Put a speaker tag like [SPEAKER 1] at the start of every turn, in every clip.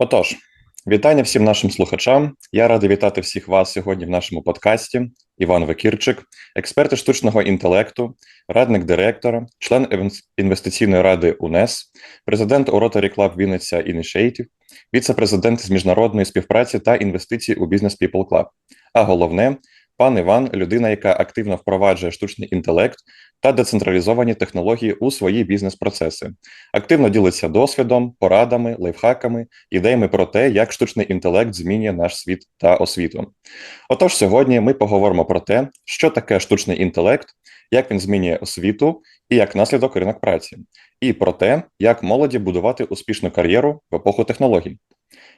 [SPEAKER 1] Отож, вітання всім нашим слухачам. Я радий вітати всіх вас сьогодні в нашому подкасті. Іван Векірчик, експерт штучного інтелекту, радник директора, член інвес- інвестиційної ради УНЕС, президент Rotary Club Вінниця Initiative, віце-президент з міжнародної співпраці та інвестицій у Business People Club. А головне, пан Іван людина, яка активно впроваджує штучний інтелект та децентралізовані технології у свої бізнес-процеси, активно ділиться досвідом, порадами, лайфхаками, ідеями про те, як штучний інтелект змінює наш світ та освіту. Отож, сьогодні ми поговоримо про те, що таке штучний інтелект, як він змінює освіту і як наслідок ринок праці, і про те, як молоді будувати успішну кар'єру в епоху технологій.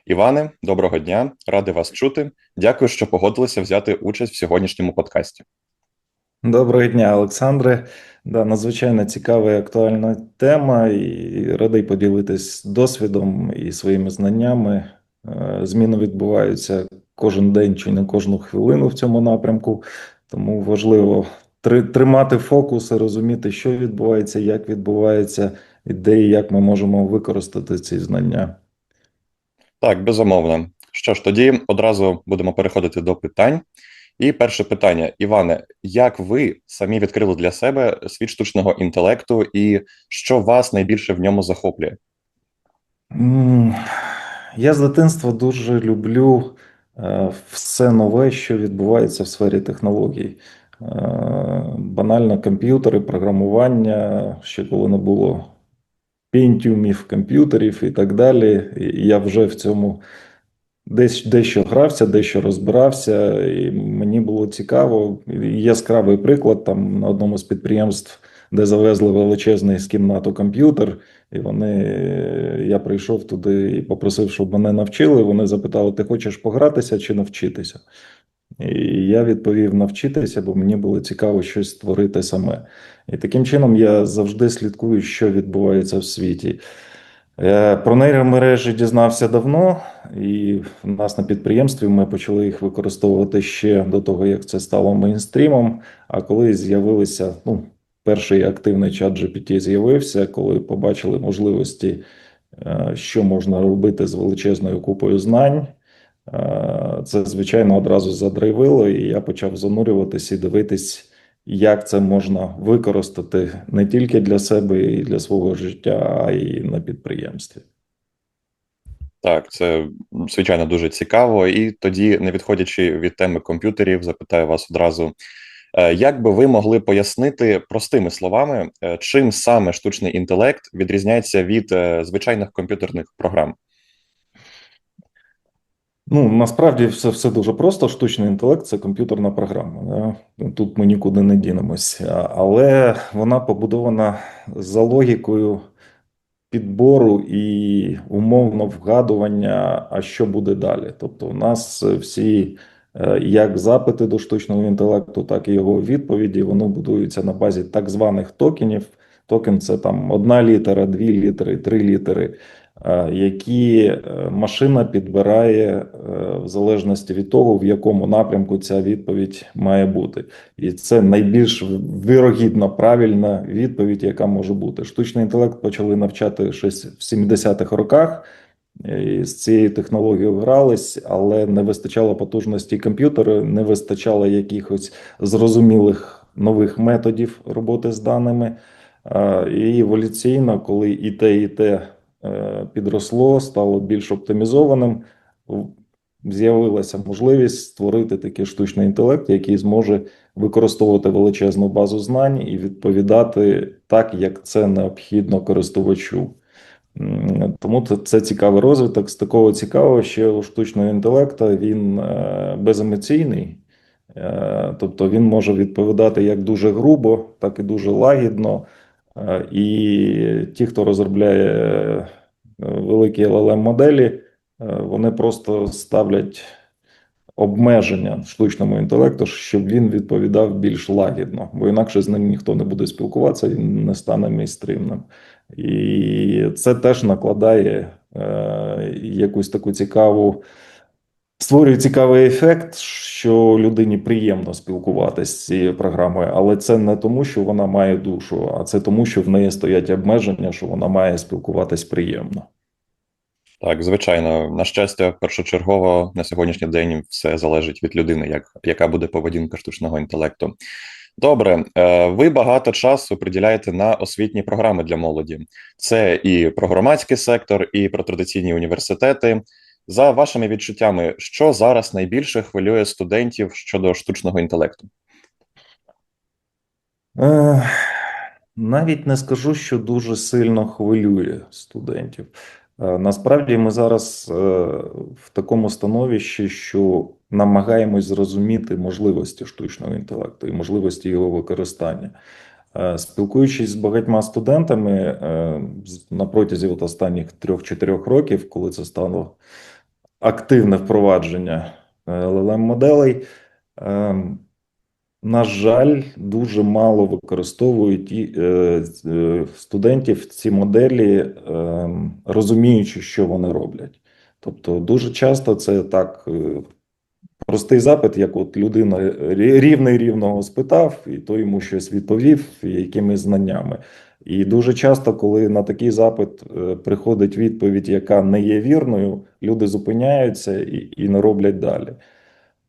[SPEAKER 1] Іване, доброго дня, радий вас чути. Дякую, що погодилися взяти участь в сьогоднішньому подкасті.
[SPEAKER 2] Доброго дня, Олександре. Да, надзвичайно цікава і актуальна тема, і радий поділитись досвідом і своїми знаннями. Е, Зміни відбуваються кожен день чи не кожну хвилину в цьому напрямку, тому важливо тримати фокус і розуміти, що відбувається, як відбувається, і де і як ми можемо використати ці знання.
[SPEAKER 1] Так, безумовно. Що ж, тоді одразу будемо переходити до питань. І перше питання, Іване, як ви самі відкрили для себе світ штучного інтелекту, і що вас найбільше в ньому захоплює?
[SPEAKER 2] Я з дитинства дуже люблю е, все нове, що відбувається в сфері технологій. Е, Банально комп'ютери, програмування, ще коли не було пентіумів, комп'ютерів і так далі. І Я вже в цьому десь дещо грався, дещо розбирався, і мені було цікаво. Яскравий приклад там на одному з підприємств, де завезли величезний з кімнату комп'ютер. І вони, я прийшов туди і попросив, щоб мене навчили. Вони запитали: ти хочеш погратися чи навчитися? І я відповів навчитися, бо мені було цікаво щось створити саме. І таким чином я завжди слідкую, що відбувається в світі. Е, Про нейромережі дізнався давно, і в нас на підприємстві ми почали їх використовувати ще до того, як це стало мейнстрімом. А коли з'явилися, ну, перший активний чат GPT з'явився, коли побачили можливості, е, що можна робити з величезною купою знань. Е, Це, звичайно, одразу задрайвило, і я почав занурюватись і дивитись, як це можна використати не тільки для себе і для свого життя, а й на підприємстві.
[SPEAKER 1] Так, це звичайно дуже цікаво. І тоді, не відходячи від теми комп'ютерів, запитаю вас одразу, е, як би ви могли пояснити простими словами, е, чим саме штучний інтелект відрізняється від звичайних комп'ютерних програм?
[SPEAKER 2] Ну, насправді все, все дуже просто. Штучний інтелект це комп'ютерна програма. Да? Тут ми нікуди не дінемося. Але вона побудована за логікою підбору і умовно вгадування, а що буде далі. Тобто, у нас всі е, як запити до штучного інтелекту, так і його відповіді, воно будуються на базі так званих токенів. Токен це там одна літера, дві літери, три літери, які е, машина підбирає е, в залежності від того, в якому напрямку ця відповідь має бути. І це найбільш вірогідно правильна відповідь, яка може бути. Штучний інтелект почали навчати щось в 70-х роках. І з цією технологією грались, але не вистачало потужності комп'ютера, не вистачало якихось зрозумілих нових методів роботи з даними. І еволюційно, коли і те, і те е, підросло, стало більш оптимізованим, з'явилася можливість створити такий штучний інтелект, який зможе використовувати величезну базу знань і відповідати так, як це необхідно користувачу. Тому це, цікавий розвиток. З такого цікавого, що у штучного інтелекту він е, беземоційний, Е, тобто він може відповідати як дуже грубо, так і дуже лагідно. Е, І ті, хто розробляє е, великі LLM моделі, е, вони просто ставлять обмеження штучному інтелекту, щоб він відповідав більш лагідно, бо інакше з ним ніхто не буде спілкуватися, він не стане мейнстрімним. І це теж накладає е, якусь таку цікаву, створює цікавий ефект, що людині приємно спілкуватися з цією програмою, але це не тому, що вона має душу, а це тому, що в неї стоять обмеження, що вона має спілкуватись приємно.
[SPEAKER 1] Так, звичайно, на щастя, першочергово на сьогоднішній день все залежить від людини, як, яка буде поведінка штучного інтелекту. Добре, е, ви багато часу приділяєте на освітні програми для молоді. Це і про громадський сектор, і про традиційні університети. За вашими відчуттями, що зараз найбільше хвилює студентів щодо штучного інтелекту?
[SPEAKER 2] Е, Навіть не скажу, що дуже сильно хвилює студентів. Е, Насправді ми зараз е, в такому становищі, що намагаємось зрозуміти можливості штучного інтелекту і можливості його використання. Спілкуючись з багатьма студентами на протязі от останніх 3-4 років, коли це стало активне впровадження LLM-моделей, ем, на жаль, дуже мало використовують і, е, е, студентів ці моделі, е, розуміючи, що вони роблять. Тобто, дуже часто це так е, простий запит, як от людина рівний рівного спитав, і той йому щось відповів якимись знаннями. І дуже часто, коли на такий запит е, приходить відповідь, яка не є вірною, люди зупиняються і, і не роблять далі.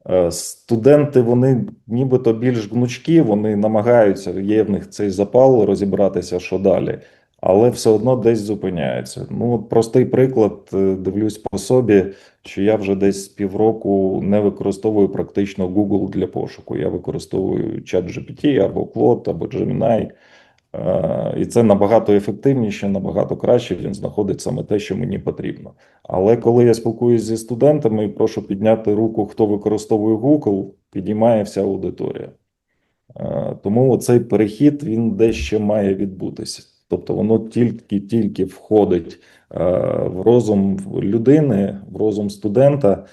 [SPEAKER 2] Е, Студенти, вони нібито більш гнучкі, вони намагаються, є в них цей запал розібратися, що далі, але все одно десь зупиняються. Ну, простий приклад, е, дивлюсь по собі, що я вже десь півроку не використовую практично Google для пошуку. Я використовую ChatGPT або Claude, або Gemini. Е, І це набагато ефективніше, набагато краще. Він знаходить саме те, що мені потрібно. Але коли я спілкуюся зі студентами і прошу підняти руку, хто використовує Google, підіймає вся аудиторія. Е, Тому цей перехід він дещо має відбутися. Тобто воно тільки-тільки входить е, в розум людини, в розум студента.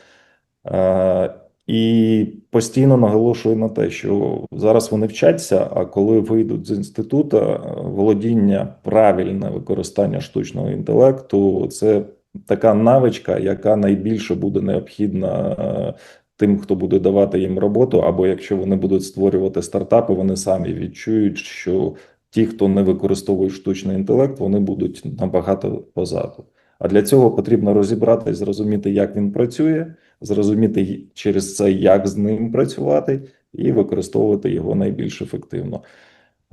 [SPEAKER 2] І постійно наголошую на те, що зараз вони вчаться, а коли вийдуть з інституту, володіння правильне використання штучного інтелекту це така навичка, яка найбільше буде необхідна е, тим, хто буде давати їм роботу, або якщо вони будуть створювати стартапи, вони самі відчують, що ті, хто не використовує штучний інтелект, вони будуть набагато позаду. А для цього потрібно розібратися, зрозуміти, як він працює, зрозуміти через це, як з ним працювати, і використовувати його найбільш ефективно.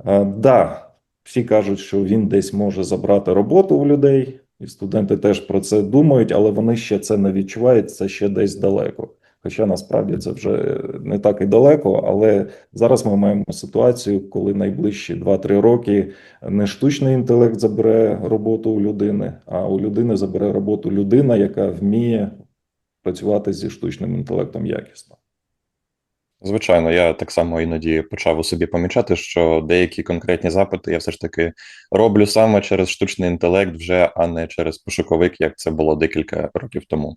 [SPEAKER 2] Е, да, всі кажуть, що він десь може забрати роботу у людей, і студенти теж про це думають, але вони ще це не відчувають, це ще десь далеко. Хоча насправді це вже не так і далеко, але зараз ми маємо ситуацію, коли найближчі 2-3 роки не штучний інтелект забере роботу у людини, а у людини забере роботу людина, яка вміє працювати зі штучним інтелектом якісно.
[SPEAKER 1] Звичайно, я так само іноді почав у собі помічати, що деякі конкретні запити я все ж таки роблю саме через штучний інтелект, вже а не через пошуковик, як це було декілька років тому.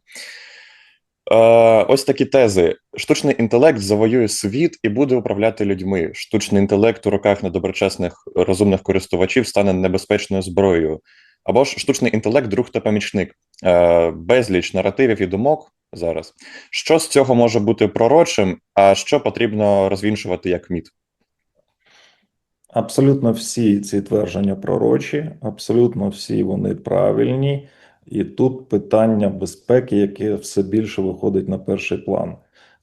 [SPEAKER 1] Е, ось такі тези: штучний інтелект завоює світ і буде управляти людьми. Штучний інтелект у руках недоброчесних розумних користувачів стане небезпечною зброєю. Або ж штучний інтелект, друг та помічник, Е, безліч наративів і думок зараз. Що з цього може бути пророчим, а що потрібно розвінчувати як міт?
[SPEAKER 2] Абсолютно всі ці твердження пророчі, абсолютно всі вони правильні, і тут питання безпеки, яке все більше виходить на перший план.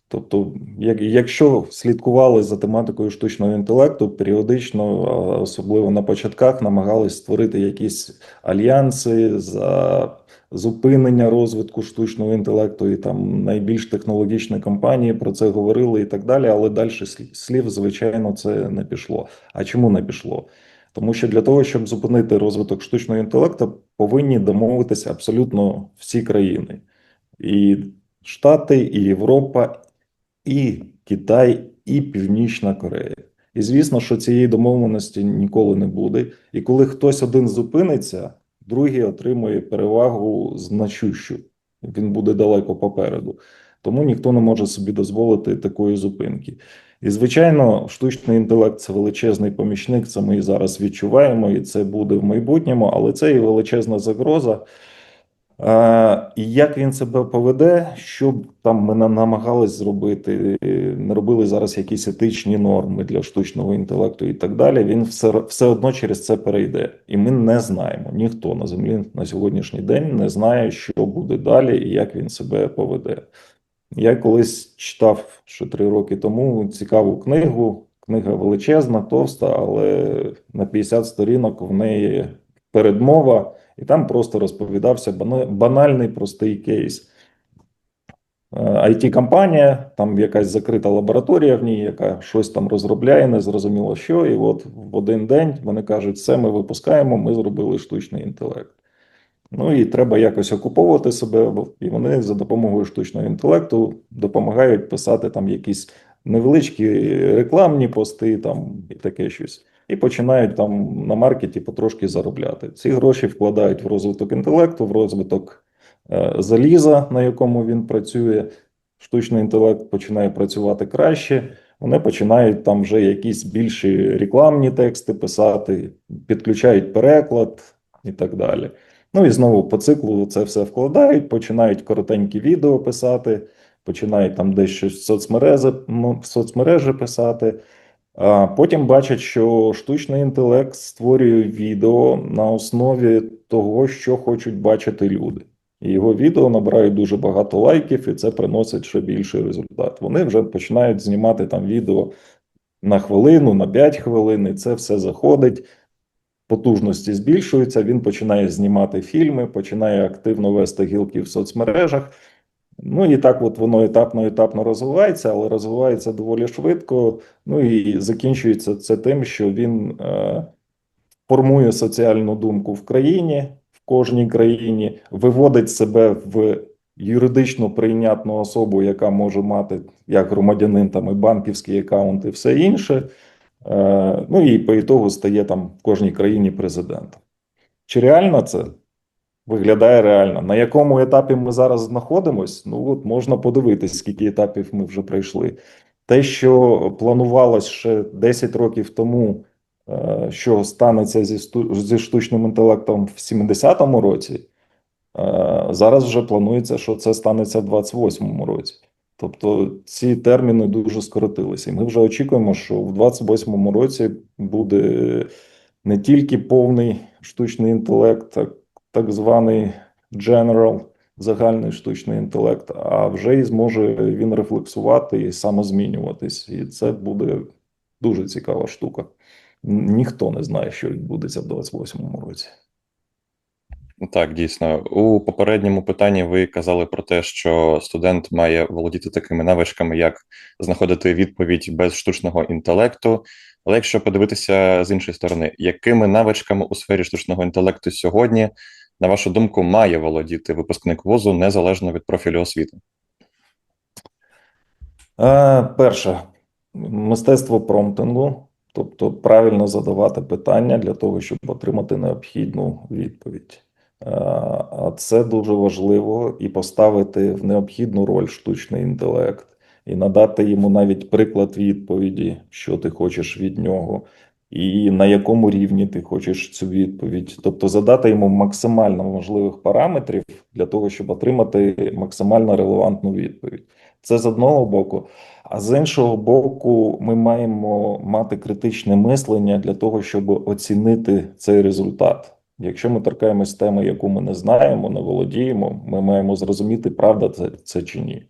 [SPEAKER 2] Тобто, як, якщо слідкували за тематикою штучного інтелекту, періодично, особливо на початках, намагались створити якісь альянси за зупинення розвитку штучного інтелекту, і там найбільш технологічні компанії про це говорили і так далі. Але далі слів, звичайно, це не пішло. А чому не пішло? Тому що для того, щоб зупинити розвиток штучного інтелекту, повинні домовитися абсолютно всі країни. І Штати, і Європа, і Китай, і Північна Корея. І звісно, що цієї домовленості ніколи не буде. І коли хтось один зупиниться, другий отримує перевагу значущу. Він буде далеко попереду. Тому ніхто не може собі дозволити такої зупинки. І, звичайно, штучний інтелект це величезний помічник. Це ми і зараз відчуваємо, і це буде в майбутньому, але це і величезна загроза. І як він себе поведе, що там ми на- намагались зробити, е, не робили зараз якісь етичні норми для штучного інтелекту і так далі. Він все, все одно через це перейде. І ми не знаємо. Ніхто на землі на сьогоднішній день не знає, що буде далі і як він себе поведе. Я колись читав ще три роки тому цікаву книгу. Книга величезна, товста, але на 50 сторінок в неї передмова, і там просто розповідався банальний простий кейс. it компанія там якась закрита лабораторія в ній, яка щось там розробляє, незрозуміло що. І от в один день вони кажуть, все ми випускаємо, ми зробили штучний інтелект. Ну і треба якось окуповувати себе, і вони за допомогою штучного інтелекту допомагають писати там якісь невеличкі рекламні пости, там і таке щось. І починають там на маркеті потрошки заробляти. Ці гроші вкладають в розвиток інтелекту, в розвиток е, заліза, на якому він працює. Штучний інтелект починає працювати краще. Вони починають там вже якісь більші рекламні тексти писати, підключають переклад і так далі. Ну і знову по циклу це все вкладають, починають коротенькі відео писати, починають там десь щось в соцмережі, ну, в соцмережі писати. А потім бачать, що штучний інтелект створює відео на основі того, що хочуть бачити люди. І його відео набирають дуже багато лайків, і це приносить ще більший результат. Вони вже починають знімати там відео на хвилину, на 5 хвилин, і це все заходить потужності збільшуються, він починає знімати фільми, починає активно вести гілки в соцмережах. Ну і так от воно етапно етапно розвивається, але розвивається доволі швидко. Ну і закінчується це тим, що він е, формує соціальну думку в країні, в кожній країні, виводить себе в юридично прийнятну особу, яка може мати як громадянин там і банківський аккаунт, і все інше. Е, Ну і по ітогу стає там в кожній країні президентом. Чи реально це? Виглядає реально. На якому етапі ми зараз знаходимось? Ну от можна подивитись, скільки етапів ми вже пройшли. Те, що планувалось ще 10 років тому, е, що станеться зі, штучним інтелектом в 70-му році, е, зараз вже планується, що це станеться в 28-му році. Тобто ці терміни дуже скоротилися. І ми вже очікуємо, що в 28-му році буде не тільки повний штучний інтелект, так, званий general, загальний штучний інтелект, а вже і зможе він рефлексувати і самозмінюватись. І це буде дуже цікава штука. Ніхто не знає, що відбудеться в 28-му році.
[SPEAKER 1] Так, дійсно. У попередньому питанні ви казали про те, що студент має володіти такими навичками, як знаходити відповідь без штучного інтелекту. Але якщо подивитися з іншої сторони, якими навичками у сфері штучного інтелекту сьогодні, на вашу думку, має володіти випускник вузу незалежно від профілю освіти?
[SPEAKER 2] Е, перше, мистецтво промптингу, тобто правильно задавати питання для того, щоб отримати необхідну відповідь. Е, А це дуже важливо і поставити в необхідну роль штучний інтелект, і надати йому навіть приклад відповіді, що ти хочеш від нього, і на якому рівні ти хочеш цю відповідь. Тобто задати йому максимально можливих параметрів для того, щоб отримати максимально релевантну відповідь. Це з одного боку. А з іншого боку, ми маємо мати критичне мислення для того, щоб оцінити цей результат. Якщо ми торкаємось теми, яку ми не знаємо, не володіємо, ми маємо зрозуміти, правда це, це чи ні.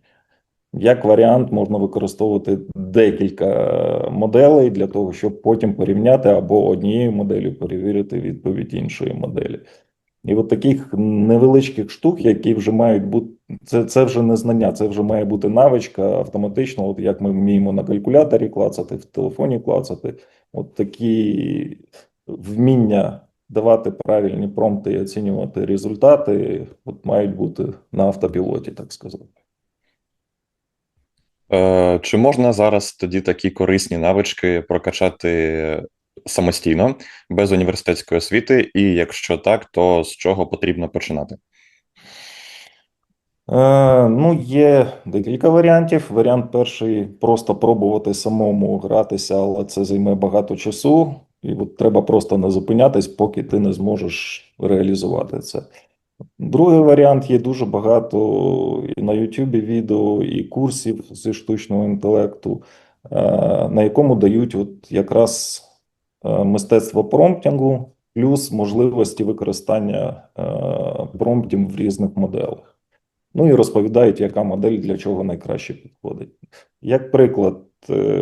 [SPEAKER 2] Як варіант, можна використовувати декілька моделей для того, щоб потім порівняти або однією моделлю перевірити відповідь іншої моделі. І от таких невеличких штук, які вже мають бути, це, це вже не знання, це вже має бути навичка автоматично, от як ми вміємо на калькуляторі клацати, в телефоні клацати. От такі вміння давати правильні промпти і оцінювати результати, от мають бути на автопілоті, так сказати.
[SPEAKER 1] Е, Чи можна зараз тоді такі корисні навички прокачати самостійно, без університетської освіти? І якщо так, то з чого потрібно починати?
[SPEAKER 2] Е, ну, є декілька варіантів. Варіант перший просто пробувати самому гратися, але це займе багато часу, і от треба просто не зупинятись, поки ти не зможеш реалізувати це. Другий варіант є дуже багато і на Ютубі відео, і курсів зі штучного інтелекту, е, на якому дають от якраз е, мистецтво промптингу, плюс можливості використання е, промптів в різних моделах. Ну і розповідають, яка модель для чого найкраще підходить. Як приклад,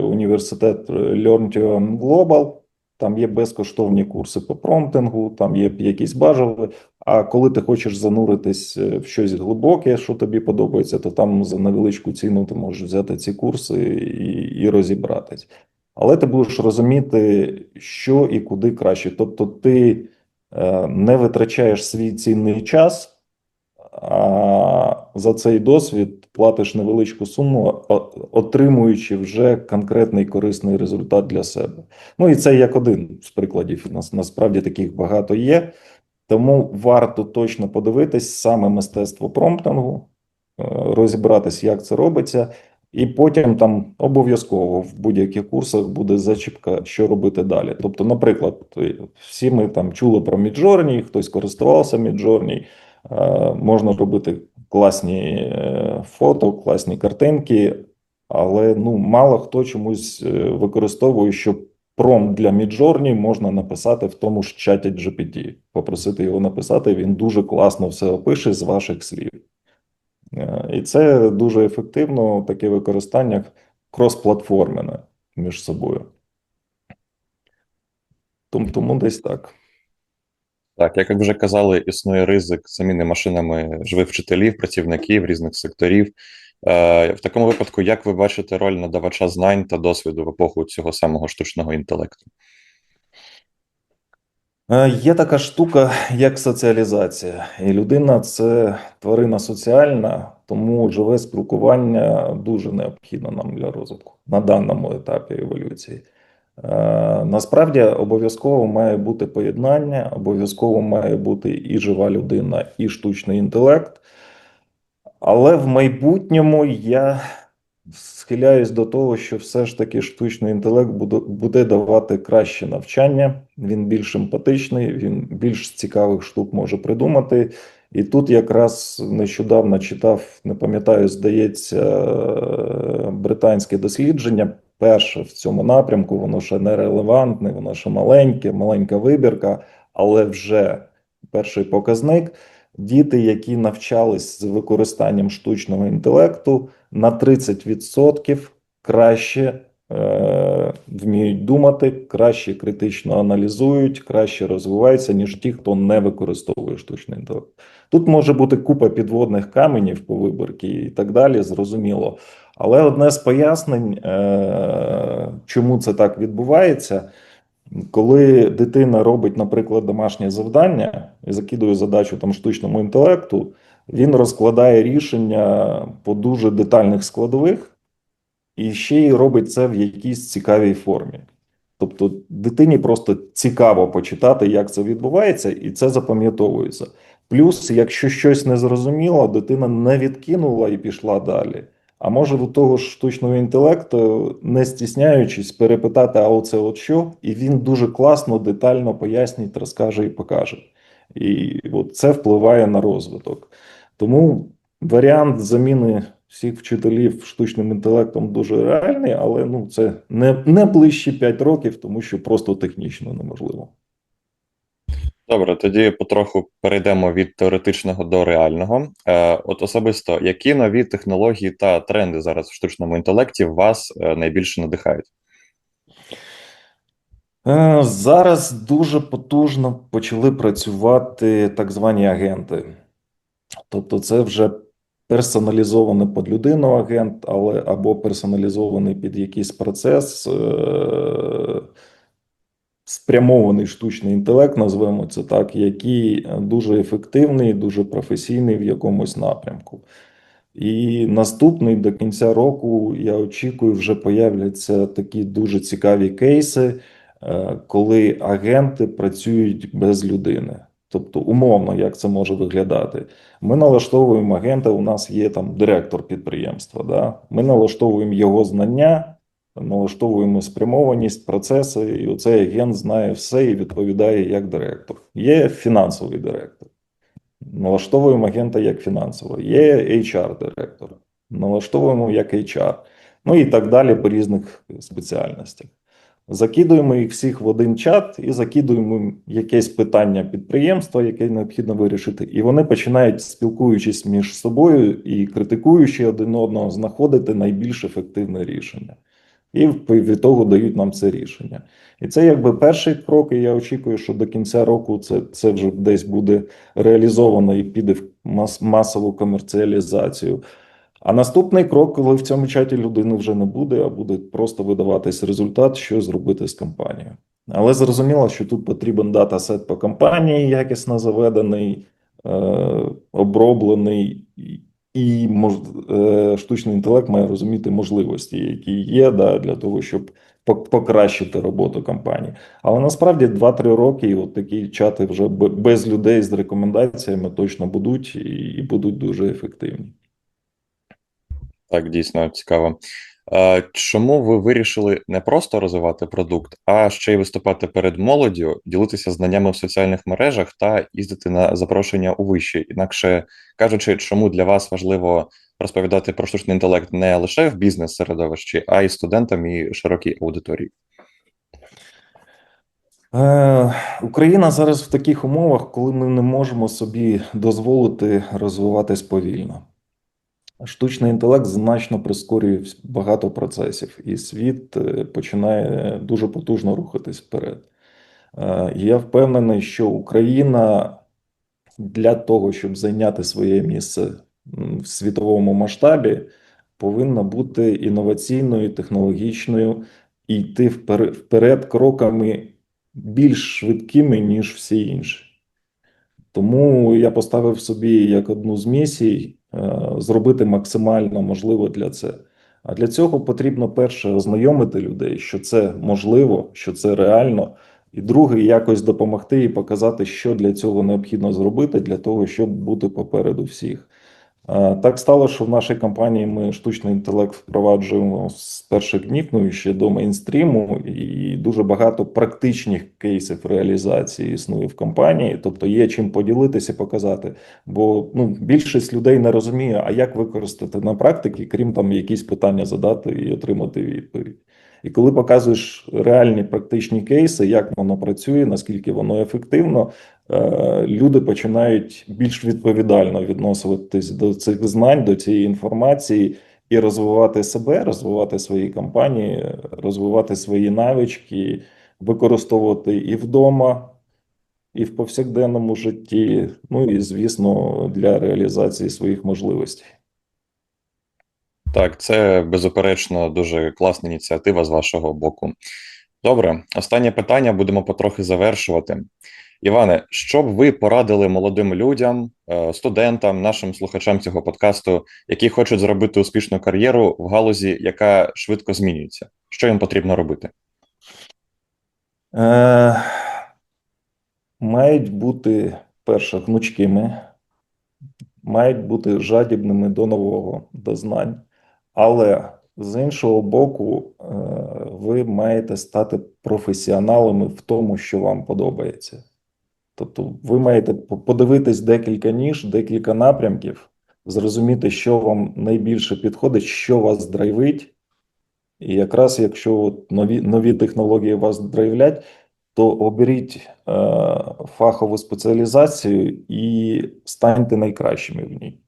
[SPEAKER 2] університет Learn to Global, там є безкоштовні курси по промптингу, там є якісь бажали. А коли ти хочеш зануритись е, в щось глибоке, що тобі подобається, то там за невеличку ціну ти можеш взяти ці курси і, і розібратись. Але ти будеш розуміти, що і куди краще. Тобто, ти е, не витрачаєш свій цінний час, за цей досвід платиш невеличку суму, отримуючи вже конкретний корисний результат для себе. Ну і це як один з прикладів. Нас насправді таких багато є. Тому варто точно подивитись саме мистецтво промптингу, е, розібратись, як це робиться, і потім там обов'язково в будь-яких курсах буде зачіпка, що робити далі. Тобто, наприклад, всі ми там чули про Midjourney, хтось користувався е, можна робити класні е, фото, класні картинки, але ну мало хто чомусь е, використовує, щоб промпт для Midjourney можна написати в тому ж чаті GPT. Попросити його написати, він дуже класно все опише з ваших слів. Е, І це дуже ефективно, таке використання кросплатформене між собою. Тому десь так.
[SPEAKER 1] Так, як вже казали, існує ризик заміни машинами живих вчителів, працівників різних секторів. Е, В такому випадку, як ви бачите роль надавача знань та досвіду в епоху цього самого штучного інтелекту?
[SPEAKER 2] Е, Є така штука, як соціалізація, і людина це тварина соціальна, тому живе спілкування дуже необхідно нам для розвитку на даному етапі еволюції. Е, Насправді обов'язково має бути поєднання, обов'язково має бути і жива людина, і штучний інтелект. Але в майбутньому я схиляюсь до того, що все ж таки штучний інтелект буде, давати краще навчання. Він більш емпатичний, він більш цікавих штук може придумати. І тут якраз нещодавно читав, не пам'ятаю, здається, британське дослідження. Перше в цьому напрямку, воно ще не релевантне, воно ще маленьке, маленька вибірка, але вже перший показник. Діти, які навчались з використанням штучного інтелекту, на 30% краще е, вміють думати, краще критично аналізують, краще розвиваються, ніж ті, хто не використовує штучний інтелект. Тут може бути купа підводних каменів по виборці і так далі, зрозуміло. Але одне з пояснень, е, чому це так відбувається. Коли дитина робить, наприклад, домашнє завдання і закидує задачу там штучному інтелекту, він розкладає рішення по дуже детальних складових і ще й робить це в якійсь цікавій формі. Тобто дитині просто цікаво почитати, як це відбувається, і це запам'ятовується. Плюс, якщо щось не зрозуміло, дитина не відкинула і пішла далі. А може до того ж штучного інтелекту, не стісняючись, перепитати, а оце от що, і він дуже класно, детально пояснить, розкаже і покаже. І от це впливає на розвиток. Тому варіант заміни всіх вчителів штучним інтелектом дуже реальний, але ну це не, не ближчі 5 років, тому що просто технічно неможливо.
[SPEAKER 1] Добре, тоді потроху перейдемо від теоретичного до реального. Е, От особисто, які нові технології та тренди зараз в штучному інтелекті вас е, найбільше надихають?
[SPEAKER 2] Е, Зараз дуже потужно почали працювати так звані агенти. Тобто, це вже персоналізований під людину агент, але або персоналізований під якийсь процес, е, спрямований штучний інтелект, назвемо це так, який дуже ефективний, дуже професійний в якомусь напрямку. І наступний до кінця року я очікую, вже появляться такі дуже цікаві кейси, е, коли агенти працюють без людини. Тобто, умовно, як це може виглядати? Ми налаштовуємо агента, у нас є там директор підприємства. Да? Ми налаштовуємо його знання, налаштовуємо спрямованість, процеси, і оцей агент знає все і відповідає як директор. Є фінансовий директор. налаштовуємо агента як фінансово, є HR-директор, налаштовуємо як HR, ну і так далі по різних спеціальностях. Закидуємо їх всіх в один чат і закидуємо якесь питання підприємства, яке необхідно вирішити. І вони починають, спілкуючись між собою і критикуючи один одного, знаходити найбільш ефективне рішення. І від того дають нам це рішення. І це якби перший крок. І я очікую, що до кінця року це, це вже десь буде реалізовано і піде в мас, масову комерціалізацію. А наступний крок, коли в цьому чаті людини вже не буде, а буде просто видаватись результат, що зробити з компанією. Але зрозуміло, що тут потрібен датасет по компанії, якісно заведений, е, оброблений, і- мож, е, штучний інтелект має розуміти можливості, які є да, для того, щоб покращити роботу компанії. Але насправді 2-3 роки, от такі чати вже без людей з рекомендаціями точно будуть і будуть дуже ефективні.
[SPEAKER 1] Так, дійсно цікаво. Чому ви вирішили не просто розвивати продукт, а ще й виступати перед молоддю, ділитися знаннями в соціальних мережах та їздити на запрошення у виші? Інакше кажучи, чому для вас важливо розповідати про штучний інтелект не лише в бізнес-середовищі, а й студентам і широкій аудиторії?
[SPEAKER 2] Е, Україна зараз в таких умовах, коли ми не можемо собі дозволити розвиватись повільно. Штучний інтелект значно прискорює багато процесів, і світ е, починає дуже потужно рухатись вперед. Е, Я впевнений, що Україна для того, щоб зайняти своє місце в світовому масштабі, повинна бути інноваційною, технологічною і йти вперед кроками більш швидкими, ніж всі інші. Тому я поставив собі як одну з місій зробити максимально можливо для це. А для цього потрібно перше ознайомити людей, що це можливо, що це реально, і друге, якось допомогти і показати, що для цього необхідно зробити, для того, щоб бути попереду всіх. Так стало, що в нашій компанії ми штучний інтелект впроваджуємо з перших днів, ну і ще до мейнстріму, і дуже багато практичних кейсів реалізації існує в компанії. Тобто є чим поділитися, показати. Бо ну, більшість людей не розуміє, а як використати на практиці, крім там якісь питання задати і отримати відповідь. І коли показуєш реальні практичні кейси, як воно працює, наскільки воно ефективно, люди починають більш відповідально відноситись до цих знань, до цієї інформації і розвивати себе, розвивати свої компанії, розвивати свої навички, використовувати і вдома, і в повсякденному житті, ну і звісно, для реалізації своїх можливостей.
[SPEAKER 1] Так, це беззаперечно дуже класна ініціатива з вашого боку. Добре, останнє питання будемо потрохи завершувати. Іване, що б ви порадили молодим людям, е, студентам, нашим слухачам цього подкасту, які хочуть зробити успішну кар'єру в галузі, яка швидко змінюється? Що їм потрібно робити?
[SPEAKER 2] Е, мають бути перше гнучкими, мають бути жадібними до нового, до знань, але з іншого боку, е, ви маєте стати професіоналами в тому, що вам подобається. Тобто, ви маєте подивитись декілька ніж, декілька напрямків, зрозуміти, що вам найбільше підходить, що вас драйвить. І якраз якщо от нові, нові технології вас драйвлять, то оберіть е, фахову спеціалізацію і станьте найкращими в ній.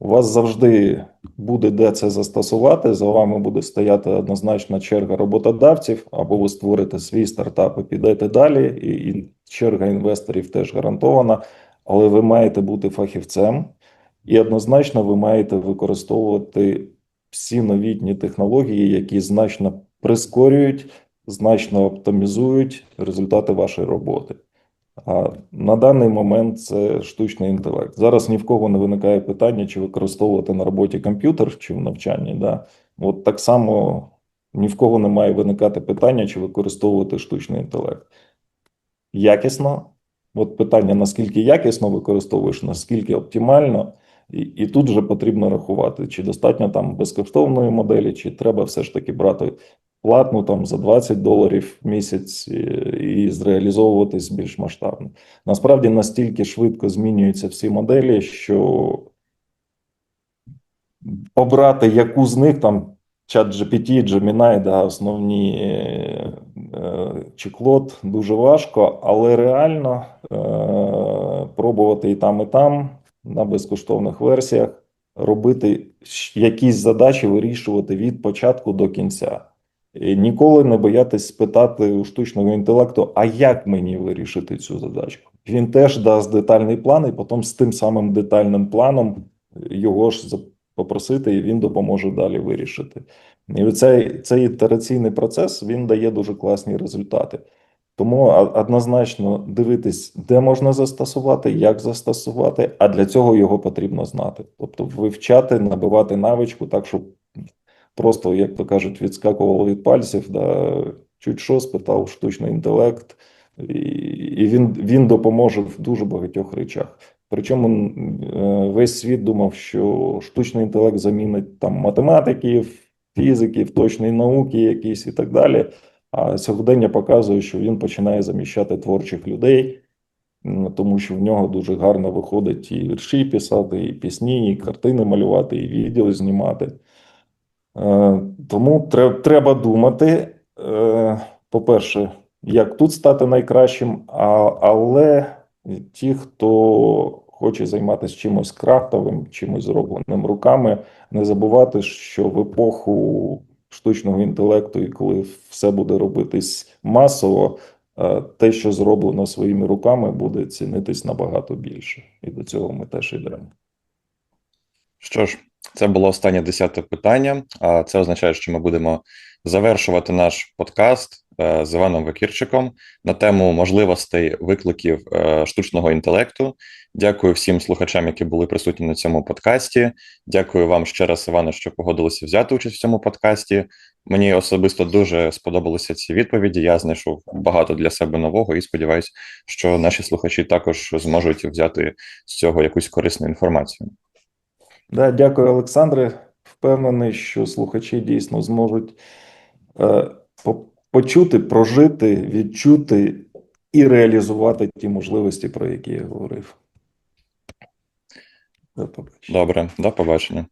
[SPEAKER 2] У вас завжди буде де це застосувати. За вами буде стояти однозначно черга роботодавців, або ви створите свій стартап і підете далі. І черга інвесторів теж гарантована, але ви маєте бути фахівцем, і однозначно ви маєте використовувати всі новітні технології, які значно прискорюють, значно оптимізують результати вашої роботи. А на даний момент це штучний інтелект. Зараз ні в кого не виникає питання, чи використовувати на роботі комп'ютер чи в навчанні. Да? От так само ні в кого не має виникати питання, чи використовувати штучний інтелект. Якісно. От питання, наскільки якісно використовуєш, наскільки оптимально, і, і тут вже потрібно рахувати, чи достатньо там безкоштовної моделі, чи треба все ж таки брати платну там за 20 доларів в місяць і, і зреалізовуватись більш масштабно. Насправді настільки швидко змінюються всі моделі, що обрати яку з них там чат GPT, Gemini, да, основні е, е, чи Клод дуже важко, але реально е, пробувати і там, і там на безкоштовних версіях робити якісь задачі, вирішувати від початку до кінця. І ніколи не боятись спитати у штучного інтелекту, а як мені вирішити цю задачку? Він теж дасть детальний план, і потім з тим самим детальним планом його ж попросити, і він допоможе далі вирішити. І цей, цей ітераційний процес він дає дуже класні результати. Тому однозначно дивитись, де можна застосувати, як застосувати, а для цього його потрібно знати. Тобто вивчати, набивати навичку так, щоб просто, як то кажуть, відскакувало від пальців, да, чуть що спитав штучний інтелект, і, він, він допоможе в дуже багатьох речах. Причому е, весь світ думав, що штучний інтелект замінить там математиків, фізиків, точної науки якісь і так далі. А сьогодення показує, що він починає заміщати творчих людей, тому що в нього дуже гарно виходить і вірші писати, і пісні, і картини малювати, і відео знімати. Е, Тому треба думати, е, по-перше, як тут стати найкращим, але ті, хто хоче займатися чимось крафтовим, чимось зробленим руками, не забувати, що в епоху штучного інтелекту, і коли все буде робитись масово, е, те, що зроблено своїми руками, буде цінитись набагато більше. І до цього ми теж йдемо.
[SPEAKER 1] Що ж, це було останнє десяте питання. А це означає, що ми будемо завершувати наш подкаст з Іваном Векірчиком на тему можливостей викликів е, штучного інтелекту. Дякую всім слухачам, які були присутні на цьому подкасті. Дякую вам ще раз, Іване, що погодилися взяти участь в цьому подкасті. Мені особисто дуже сподобалися ці відповіді. Я знайшов багато для себе нового і сподіваюся, що наші слухачі також зможуть взяти з цього якусь корисну інформацію.
[SPEAKER 2] Да, дякую, Олександре. Впевнений, що слухачі дійсно зможуть е, почути, прожити, відчути і реалізувати ті можливості, про які я говорив. До побачення.
[SPEAKER 1] Добре, до побачення.